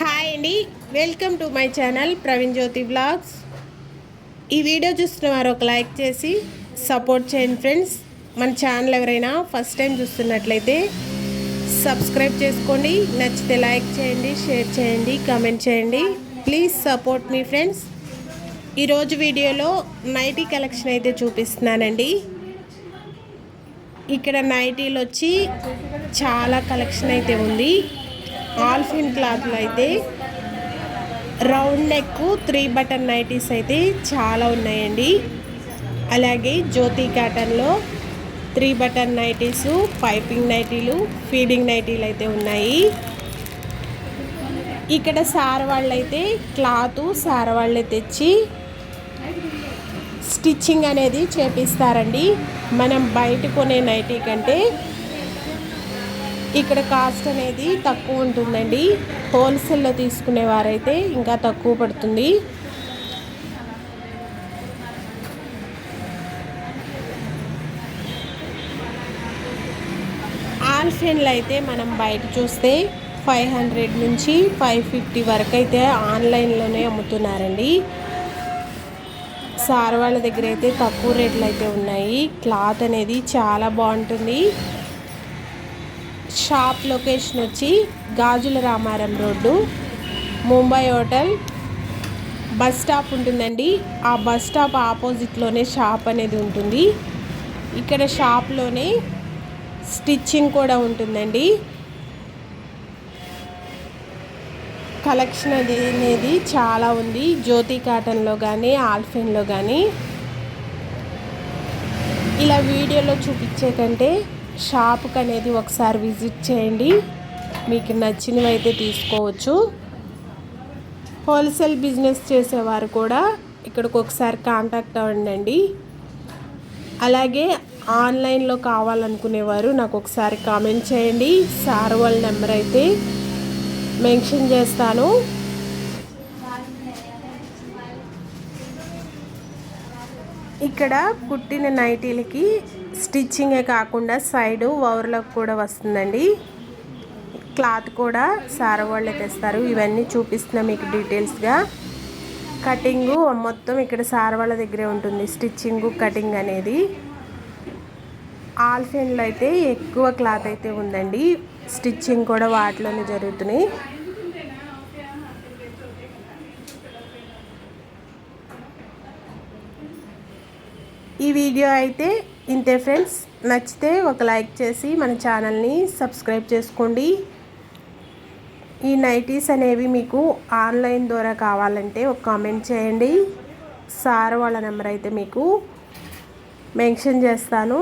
Hi అండి. Welcome to my channel Praveen Jyothi blogs ఈ video చూస్తున్న వారు ఒక లైక్ చేసి సపోర్ట్ చేయండి ఫ్రెండ్స్ మన ఛానల్ ఎవరైనా ఫస్ట్ టైం చూస్తున్నట్లయితే సబ్స్క్రైబ్ చేసుకోండి. నచ్చితే లైక్ చేయండి షేర్ చేయండి కామెంట్ చేయండి. ప్లీజ్ సపోర్ట్ మీ ఫ్రెండ్స్ ఈరోజు వీడియోలో నైటీ కలెక్షన్ అయితే చూపిస్తున్నానండి. ఇక్కడ నైటీలు వచ్చి చాలా కలెక్షన్ అయితే ఉంది. ఆల్ఫిన్ క్లాత్లో అయితే round neck three button nighties అయితే చాలా ఉన్నాయండి. అలాగే జ్యోతి కాటన్లో త్రీ బటన్ నైటీస్ పైపింగ్ నైటీలు ఫీడింగ్ నైటీలు అయితే ఉన్నాయి. ఇక్కడ సార్ వాళ్ళైతే క్లాత్ సార్ వాళ్ళే తెచ్చి స్టిచ్చింగ్ అనేది చేపిస్తారండి. మనం బయట కొనే నైటీ కంటే ఇక్కడ కాస్ట్ అనేది తక్కువ ఉంటుందండి. హోల్సేల్లో తీసుకునే వారైతే ఇంకా తక్కువ పడుతుంది. ఆన్లైన్లో అయితే మనం బయట చూస్తే ఫైవ్ హండ్రెడ్ నుంచి ఫైవ్ ఫిఫ్టీ వరకు అయితే ఆన్లైన్లోనే అమ్ముతున్నారండి. సార్ వాళ్ళ దగ్గర అయితే తక్కువ రేట్లు అయితే ఉన్నాయి. క్లాత్ అనేది చాలా బాగుంటుంది. షాప్ లొకేషన్ వచ్చి Gajula Ramaram road Mumbai hotel. Bus stop ఉంటుందండి. ఆ బస్ స్టాప్ ఆపోజిట్లోనే షాప్ అనేది ఉంటుంది. ఇక్కడ షాప్లోనే స్టిచ్చింగ్ కూడా ఉంటుందండి. కలెక్షన్ అది అనేది చాలా ఉంది. జ్యోతి కాటన్లో కానీ ఆల్ఫిన్లో కానీ ఇలా వీడియోలో చూపించే కంటే షాప్కి అనేది ఒకసారి విజిట్ చేయండి. మీకు నచ్చినవి అయితే తీసుకోవచ్చు. హోల్సేల్ బిజినెస్ చేసేవారు కూడా ఇక్కడికి ఒకసారి కాంటాక్ట్ అవ్వండి అలాగే ఆన్లైన్లో కావాలనుకునేవారు నాకు ఒకసారి కామెంట్ చేయండి. సార్ వాళ్ళ నెంబర్ అయితే మెన్షన్ చేస్తాను. ఇక్కడ కుట్టిన నైటీలకి స్టిచ్చింగే కాకుండా సైడు ఓవర్లకు కూడా వస్తుందండి. క్లాత్ కూడా సార వాళ్ళే తెస్తారు. ఇవన్నీ చూపిస్తున్నా మీకు డీటెయిల్స్గా. కటింగు మొత్తం ఇక్కడ సార వాళ్ళ దగ్గరే ఉంటుంది. స్టిచ్చింగు కటింగ్ అనేది. ఆల్ఫెన్లో అయితే ఎక్కువ క్లాత్ అయితే ఉందండి. స్టిచ్చింగ్ కూడా వాటిలోనే జరుగుతున్నాయి. ఈ వీడియో అయితే ఇంతే ఫ్రెండ్స్. నచ్చితే ఒక లైక్ చేసి మన ఛానల్ని సబ్స్క్రైబ్ చేసుకోండి. ఈ నైటీస్ అనేవి మీకు ఆన్లైన్ ద్వారా కావాలంటే ఒక కామెంట్ చేయండి. సార్ వాళ్ళ నెంబర్ అయితే మీకు మెన్షన్ చేస్తాను.